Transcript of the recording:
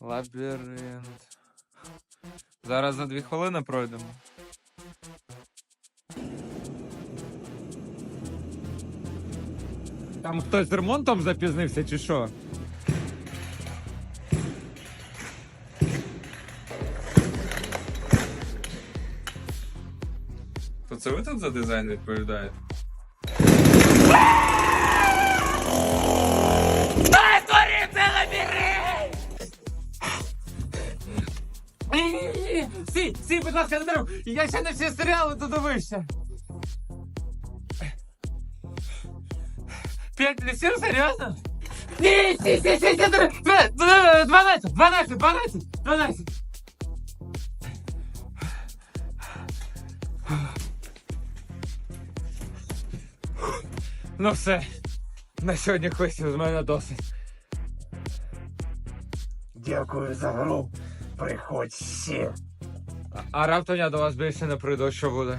Лабіринт. Зараз за дві хвилини пройдемо. Там хтось з ремонтом запізнився чи що? То це ви тут за дизайн відповідаєте? Сі, сі, будь ласка, не даруй. Я ще не всі серіали додивився. П'ять лісів, серйозно? Ні, сі, сі, сі, сі, даруй. Две- две- Дванадцять, дванадцять, дванадцять, дванадцять. Ну все, на сьогодні квестів з мене досить. Дякую за гру. Приходь ще. А раптом я до вас більше не прийду, що буде?